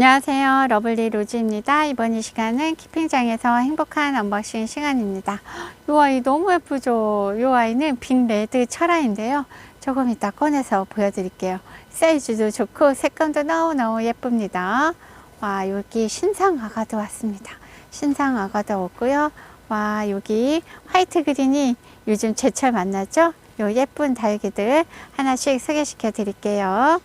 안녕하세요. 러블리 로즈입니다. 이번 이 시간은 키핑장에서 행복한 언박싱 시간입니다. 이 아이 너무 예쁘죠? 이 아이는 빅레드 철화인데요. 조금 이따 꺼내서 보여드릴게요. 사이즈도 좋고 색감도 너무너무 예쁩니다. 와, 여기 신상 아가도 왔습니다. 신상 아가도 왔고요. 와, 여기 화이트 그린이 요즘 제철 만나죠? 요 예쁜 다육이들 하나씩 소개시켜 드릴게요.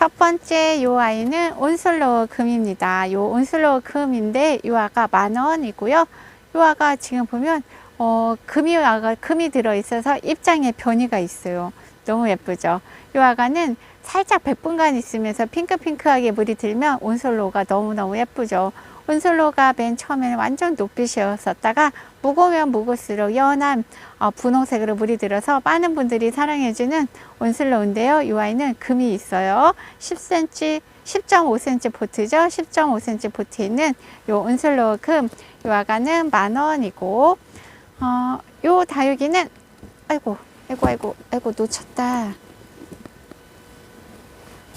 첫 번째 요 아이는 온슬로우 금입니다. 요 온슬로우 금인데 요 아가 만 원이고요. 요 아가 지금 보면 어, 금이 아가 금이 들어 있어서 입장에 변이가 있어요. 너무 예쁘죠? 요 아가는 살짝 백분간 있으면서 핑크핑크하게 물이 들면 온슬로우가 너무너무 예쁘죠. 온슬로우가 맨 처음에는 완전 녹빛이었었다가 묵으면 묵을수록 연한 어, 분홍색으로 물이 들어서 많은 분들이 사랑해주는 온슬로우인데요. 이 아이는 금이 있어요. 10cm, 10.5cm 보트죠. 10.5cm 보트에 있는 이 온슬로우 금. 이 아가는 만 원이고, 어, 요 다육이는, 아이고, 아이고, 아이고, 아이고, 놓쳤다.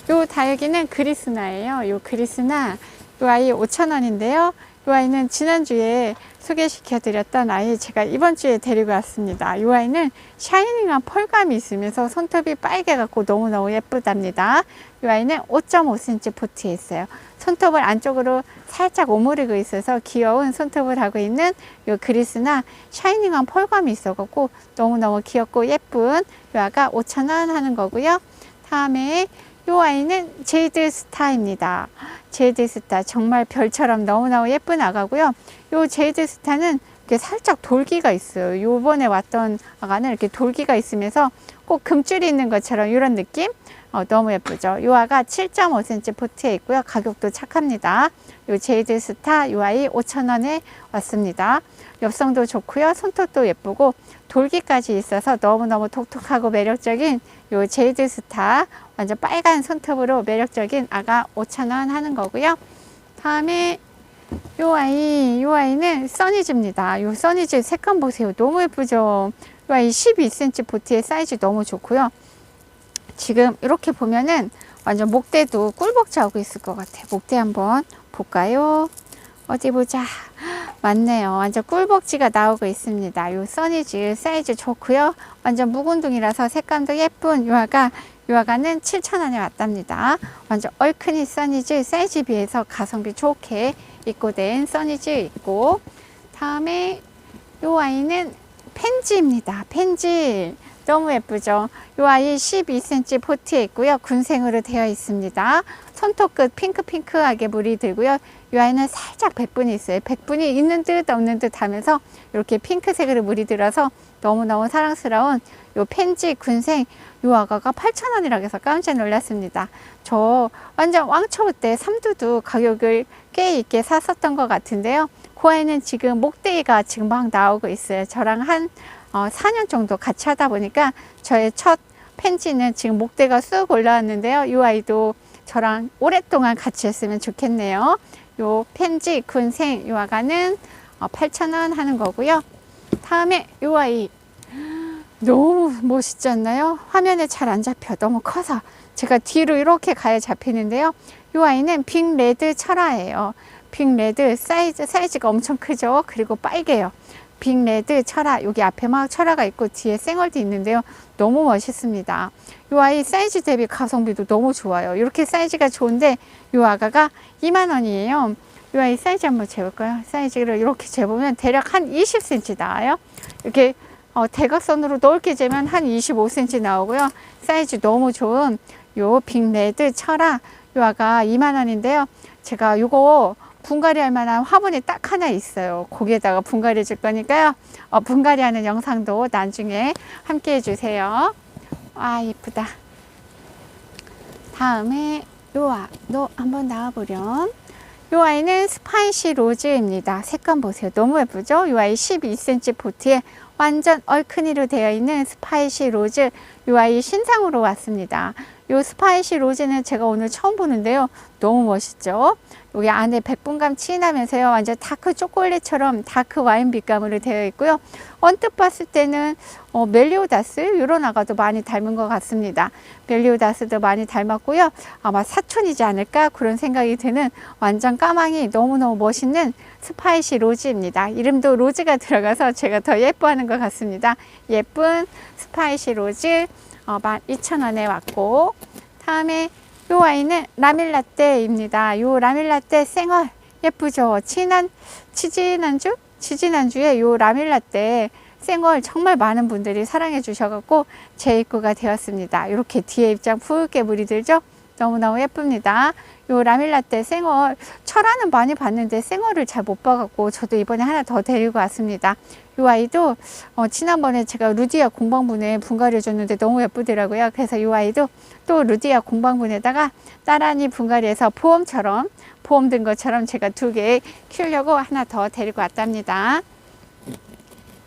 요 다육이는 그리스나예요. 요 그리스나. 요 아이 5,000원인데요. 요 아이는 지난주에 소개시켜 드렸던 아이 제가 이번 주에 데리고 왔습니다. 이 아이는 샤이닝한 펄감이 있으면서 손톱이 빨개 갖고 너무너무 예쁘답니다. 이 아이는 5.5cm 보트에 있어요. 손톱을 안쪽으로 살짝 오므리고 있어서 귀여운 손톱을 하고 있는 이 그리스나 샤이닝한 펄감이 있어 갖고 너무너무 귀엽고 예쁜 이 아가 5,000원 하는 거고요. 다음에 이 아이는 제이드 스타입니다. 제이드 스타 정말 별처럼 너무너무 예쁜 아가고요. 요 제이드 스타는 이렇게 살짝 돌기가 있어요. 요번에 왔던 아가는 이렇게 돌기가 있으면서 꼭 금줄이 있는 것처럼 이런 느낌? 어, 너무 예쁘죠. 요 아가 7.5cm 포트에 있고요. 가격도 착합니다. 요 제이드 스타 요 아이 5,000원에 왔습니다. 엽성도 좋고요. 손톱도 예쁘고 돌기까지 있어서 너무너무 독특하고 매력적인 요 제이드 스타 완전 빨간 손톱으로 매력적인 아가 5,000원 하는 거고요. 다음에 요 아이, 요 아이는 써니즈입니다. 요 써니즈 색감 보세요. 너무 예쁘죠? 요 아이 12cm 보트의 사이즈 너무 좋고요. 지금 이렇게 보면은 완전 목대도 꿀벅지 하고 있을 것 같아요. 목대 한번 볼까요? 어디 보자. 맞네요. 완전 꿀벅지가 나오고 있습니다. 요 써니즈 사이즈 좋고요. 완전 묵은둥이라서 색감도 예쁜 요아가 요아가는 7,000원에 왔답니다. 완전 얼큰이 써니즈 사이즈 비해서 가성비 좋게 입고된 써니즈 있고 다음에 요 아이는 펜지입니다. 펜지 너무 예쁘죠? 요 아이 12cm 포트에 있고요. 군생으로 되어 있습니다. 손톱 끝 핑크핑크하게 물이 들고요. 이 아이는 살짝 백분이 있어요. 백분이 있는 듯 없는 듯 하면서 이렇게 핑크색으로 물이 들어서 너무너무 사랑스러운 요 펜지 군생 요 아가가 8,000원이라고 해서 깜짝 놀랐습니다. 저 완전 왕초 때 삼두두 가격을 꽤 있게 샀었던 것 같은데요. 그 아이는 지금 목대기가 지금 막 나오고 있어요. 저랑 한 어, 4년 정도 같이 하다 보니까 저의 첫 펜지는 지금 목대가 쑥 올라왔는데요. 이 아이도 저랑 오랫동안 같이 했으면 좋겠네요. 요 펜지 군생 요 아가는 8,000원 하는 거고요. 다음에 요 아이 너무 멋있지 않나요? 화면에 잘 안 잡혀 너무 커서 제가 뒤로 이렇게 가야 잡히는데요. 요 아이는 빅레드 철화예요. 빅레드 사이즈 사이즈가 엄청 크죠. 그리고 빨개요. 빅레드 철화 여기 앞에 막 철화가 있고 뒤에 쌩얼도 있는데요. 너무 멋있습니다. 이 아이 사이즈 대비 가성비도 너무 좋아요. 이렇게 사이즈가 좋은데 이 아가가 2만 원이에요. 이 아이 사이즈 한번 재볼까요? 사이즈를 이렇게 재보면 대략 한 20cm 나와요. 이렇게 어, 대각선으로 넓게 재면 한 25cm 나오고요. 사이즈 너무 좋은 요 빅레드 철화 요 아가 2만 원인데요. 제가 요거 분갈이 할 만한 화분이 딱 하나 있어요. 거기에다가 분갈이 해줄 거니까요. 어, 분갈이 하는 영상도 나중에 함께 해주세요. 아, 이쁘다. 다음에 요 아도 한번 나와보렴. 요 아이는 스파이시 로즈입니다. 색감 보세요. 너무 예쁘죠? 요 아이 12cm 보트에 완전 얼큰이로 되어 있는 스파이시 로즈. 이 아이 신상으로 왔습니다. 요 스파이시 로즈는 제가 오늘 처음 보는데요. 너무 멋있죠? 여기 안에 백분감 칠하면서요. 완전 다크 초콜릿처럼 다크 와인 빛감으로 되어 있고요. 언뜻 봤을 때는 어, 멜리오다스 이런 아가도 많이 닮은 것 같습니다. 멜리오다스도 많이 닮았고요. 아마 사촌이지 않을까 그런 생각이 드는 완전 까망이 너무너무 멋있는 스파이시 로즈입니다. 이름도 로즈가 들어가서 제가 더 예뻐하는 것 같습니다. 예쁜 스파이시 로즈 어, 12,000원에 왔고 다음에 요 와인은 라밀라떼입니다. 요 라밀라떼 생얼 예쁘죠? 진한 치진한주? 치진한주에 요 라밀라떼 생얼 정말 많은 분들이 사랑해 주셔갖고 제 입구가 되었습니다. 이렇게 뒤에 입장 붉게 물이 들죠? 너무너무 예쁩니다. 요 라밀라떼 생얼 철화는 많이 봤는데 생얼을 잘 못 봐갖고 저도 이번에 하나 더 데리고 왔습니다. 요 아이도 어, 지난번에 제가 루디아 공방분에 분갈이 해줬는데 너무 예쁘더라고요. 그래서 요 아이도 또 루디아 공방분에다가 따라니 분갈이해서 보험처럼 보험 든 것처럼 제가 두 개 키우려고 하나 더 데리고 왔답니다.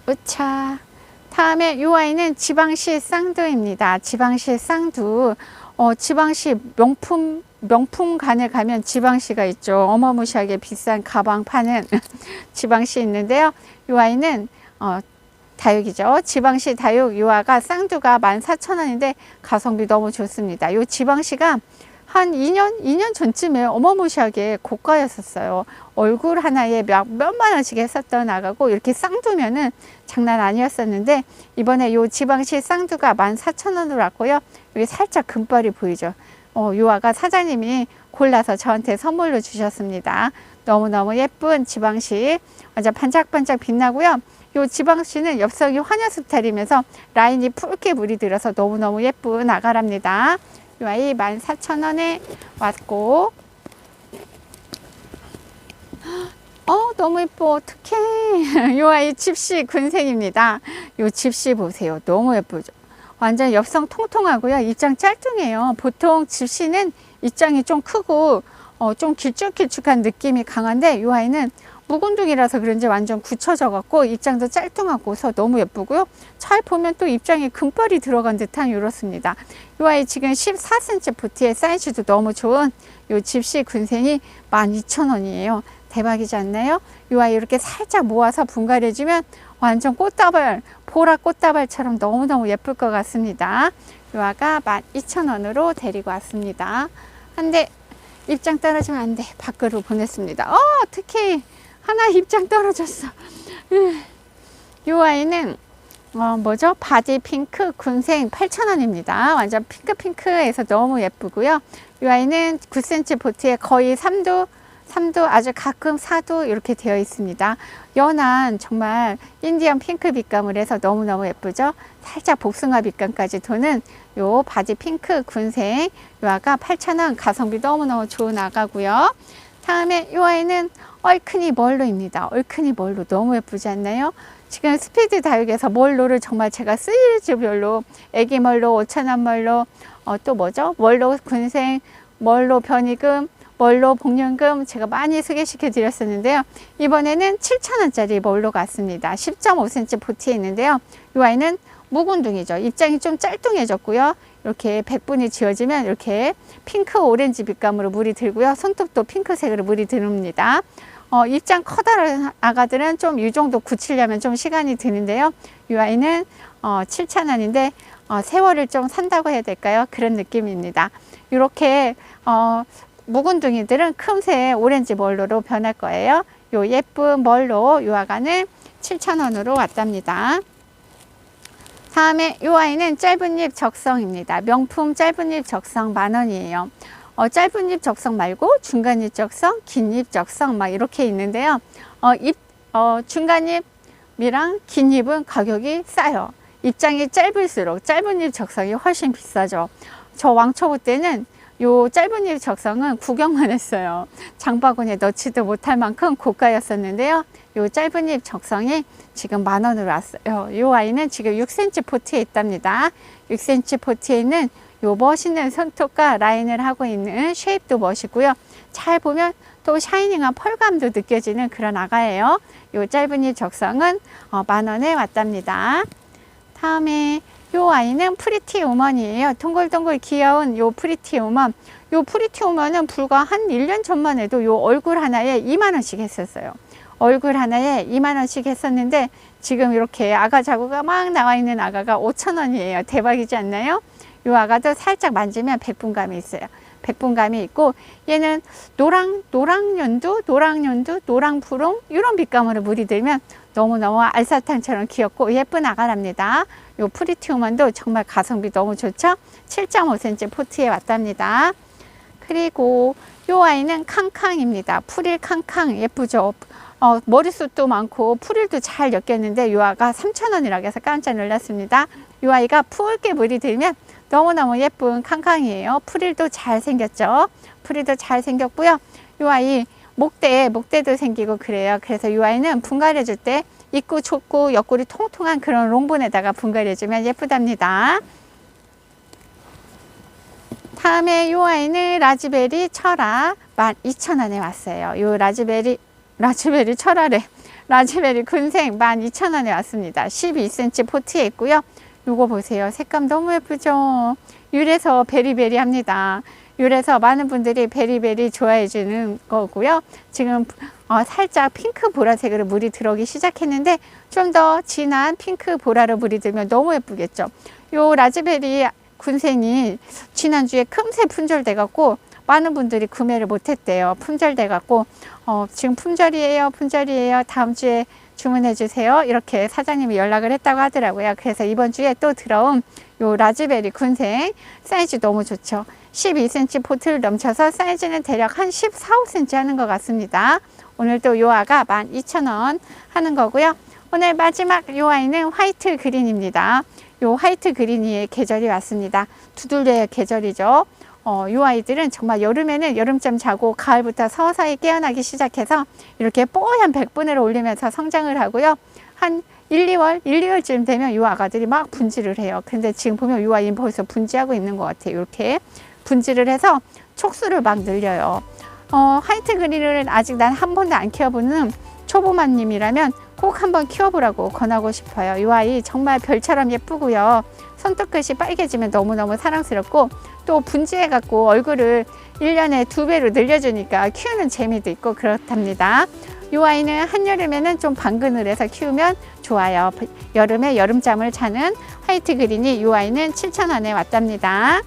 으차. 다음에 요 아이는 지방시 쌍두입니다. 지방시 쌍두. 어, 지방시 명품 명품관에 가면 지방시가 있죠. 어마무시하게 비싼 가방 파는 지방시 있는데요. 요 아이는 어, 다육이죠. 지방시 다육 유아가 쌍두가 14,000원인데 가성비 너무 좋습니다. 요 지방시가 한 2년, 2년 전쯤에 어마무시하게 고가였었어요. 얼굴 하나에 몇, 몇만 원씩 했었던 아가고 이렇게 쌍두면은 장난 아니었었는데 이번에 요 지방시 쌍두가 14,000원으로 왔고요. 여기 살짝 금발이 보이죠. 어, 요 아가 사장님이 골라서 저한테 선물로 주셨습니다. 너무너무 예쁜 지방시 완전 반짝반짝 빛나고요. 요 지방시는 엽석이 화녀 스타일이면서 라인이 붉게 물이 들어서 너무너무 예쁜 아가랍니다. 요 아이 14,000원에 왔고 어 너무 예뻐 어떡해 요 아이 집시 군생입니다 요 집시 보세요 너무 예쁘죠 완전 엽성 통통하고요. 입장 짤뚱해요. 보통 집시는 입장이 좀 크고 어, 좀 길쭉길쭉한 느낌이 강한데 요 아이는 묵은둥이라서 그런지 완전 굳혀져 갖고 입장도 짤뚱하고서 너무 예쁘고요. 잘 보면 또 입장에 금발이 들어간 듯한 이렇습니다. 이 아이 지금 14cm 부티의 사이즈도 너무 좋은 요 집시 군생이 12,000원이에요. 대박이지 않나요? 이 아이 이렇게 살짝 모아서 분갈해주면 완전 꽃다발, 보라 꽃다발처럼 너무너무 예쁠 것 같습니다. 이 아가 12,000원으로 데리고 왔습니다. 한데 입장 떨어지면 안 돼. 밖으로 보냈습니다. 어, 특히 하나 입장 떨어졌어. 이 아이는 어, 뭐죠? 바디 핑크 군생 8,000원입니다. 완전 핑크핑크해서 너무 예쁘고요. 이 아이는 9cm 보트에 거의 3도, 3도 아주 가끔 4도 이렇게 되어 있습니다. 연한 정말 인디언 핑크 빛감을 해서 너무너무 예쁘죠? 살짝 복숭아 빛감까지 도는 요 바디 핑크 군생 요 아가 8,000원 가성비 너무너무 좋은 아가고요. 다음에 이 아이는 얼큰이 멀로입니다. 얼큰이 멀로 너무 예쁘지 않나요? 지금 스피드 다육에서 멀로를 정말 제가 시리즈별로 애기 멀로, 오천원 멀로, 어, 또 뭐죠? 멀로 군생, 멀로 변이금, 멀로 복륜금 제가 많이 소개시켜 드렸었는데요. 이번에는 7,000원짜리 멀로 갔습니다. 10.5cm 보티에 있는데요. 이 아이는 묵은둥이죠. 입장이 좀 짤뚱해졌고요. 이렇게 백분이 지어지면 이렇게 핑크 오렌지 빛감으로 물이 들고요. 손톱도 핑크색으로 물이 들습니다. 어, 입장 커다란 아가들은 좀 이 정도 굳히려면 좀 시간이 드는데요. 이 아이는 어, 7,000원인데 어, 세월을 좀 산다고 해야 될까요? 그런 느낌입니다. 이렇게 어, 묵은둥이들은 금세 오렌지 멀로로 변할 거예요. 요 예쁜 멀로 요 아가는 7,000원으로 왔답니다. 다음에 이 아이는 짧은 잎 적성입니다. 명품 짧은 잎 적성 만원이에요. 어, 짧은 잎 적성 말고 중간 잎 적성, 긴 잎 적성 막 이렇게 있는데요. 어, 잎, 어, 중간 잎이랑 긴 잎은 가격이 싸요. 입장이 짧을수록 짧은 잎 적성이 훨씬 비싸죠. 저 왕초보 때는 요 짧은 잎 적성은 구경만 했어요. 장바구니에 넣지도 못할 만큼 고가였었는데요. 요 짧은 잎 적성이 지금 만 원으로 왔어요. 요 아이는 지금 6cm 포트에 있답니다. 6cm 포트에 있는 요 멋있는 손톱과 라인을 하고 있는 쉐입도 멋있고요. 잘 보면 또 샤이닝한 펄감도 느껴지는 그런 아가예요. 요 짧은 잎 적성은 어, 만 원에 왔답니다. 다음에 요 아이는 프리티 우먼이에요. 동글동글 귀여운 요 프리티 우먼. 요 프리티 우먼은 불과 한 1년 전만 해도 요 얼굴 하나에 2만 원씩 했었어요. 얼굴 하나에 2만 원씩 했었는데 지금 이렇게 아가 자구가 막 나와 있는 아가가 5천 원이에요. 대박이지 않나요? 요 아가도 살짝 만지면 백분감이 있어요. 백분감이 있고 얘는 노랑 노랑 연두, 노랑 연두, 노랑 푸른 이런 빛감으로 물이 들면 너무너무 알사탕처럼 귀엽고 예쁜 아가랍니다. 요 프리티우먼도 정말 가성비 너무 좋죠? 7.5cm 포트에 왔답니다. 그리고 요 아이는 캉캉입니다. 풀일 캉캉 예쁘죠? 어, 머리숱도 많고 풀일도 잘 엮였는데 요 아가 3,000원이라고 해서 깜짝 놀랐습니다. 요 아이가 푸울게 물이 들면 너무너무 예쁜 캉캉이에요. 풀일도 잘 생겼죠? 풀일도 잘 생겼고요. 요 아이 목대, 목대도 생기고 그래요. 그래서 요 아이는 분갈이 해줄 때 입구 좁고 옆구리 통통한 그런 롱본에다가 분갈이 해주면 예쁘답니다. 다음에 요 아이는 라즈베리 철아 12,000원에 왔어요. 요 라즈베리 라즈베리 철아래 라즈베리 군생 12,000원에 왔습니다. 12cm 포트에 있고요. 요거 보세요. 색감 너무 예쁘죠? 유래서 베리베리 합니다. 유래서 많은 분들이 베리베리 좋아해 주는 거고요. 지금 어, 살짝 핑크 보라색으로 물이 들어오기 시작했는데 좀 더 진한 핑크 보라로 물이 들면 너무 예쁘겠죠. 요 라즈베리 군생이 지난주에 금세 품절돼 갖고 많은 분들이 구매를 못했대요. 품절돼 갖고 어, 지금 품절이에요, 품절이에요. 다음 주에 주문해 주세요. 이렇게 사장님이 연락을 했다고 하더라고요. 그래서 이번 주에 또 들어온 요 라즈베리 군생 사이즈 너무 좋죠. 12cm 포트를 넘쳐서 사이즈는 대략 한 14, 5cm 하는 것 같습니다. 오늘도 요 아가 12,000원 하는 거고요. 오늘 마지막 요 아이는 화이트 그린입니다. 요 화이트 그린이의 계절이 왔습니다. 두들레의 계절이죠. 어, 요 아이들은 정말 여름에는 여름잠 자고 가을부터 서서히 깨어나기 시작해서 이렇게 뽀얀 백분을 올리면서 성장을 하고요. 한 1, 2월, 1, 2월쯤 되면 요 아가들이 막 분지를 해요. 근데 지금 보면 요 아이는 벌써 분지하고 있는 것 같아요. 이렇게 분지를 해서 촉수를 막 늘려요. 어, 화이트 그린을 아직 난 한 번도 안 키워보는 초보맘님이라면 꼭 한번 키워보라고 권하고 싶어요. 이 아이 정말 별처럼 예쁘고요. 손톱끝이 빨개지면 너무너무 사랑스럽고 또 분지해갖고 얼굴을 1년에 두 배로 늘려주니까 키우는 재미도 있고 그렇답니다. 이 아이는 한여름에는 좀 방근을 해서 키우면 좋아요. 여름에 여름잠을 자는 화이트 그린이 이 아이는 7,000원에 왔답니다.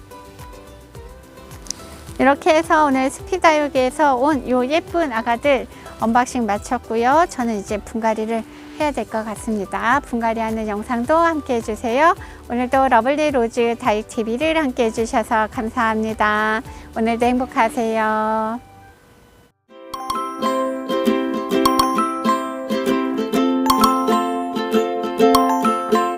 이렇게 해서 오늘 스피다육에서 온이 예쁜 아가들 언박싱 마쳤고요. 저는 이제 분갈이를 해야 될 것 같습니다. 분갈이 하는 영상도 함께 해주세요. 오늘도 러블리 로즈 다육TV를 함께 해주셔서 감사합니다. 오늘도 행복하세요.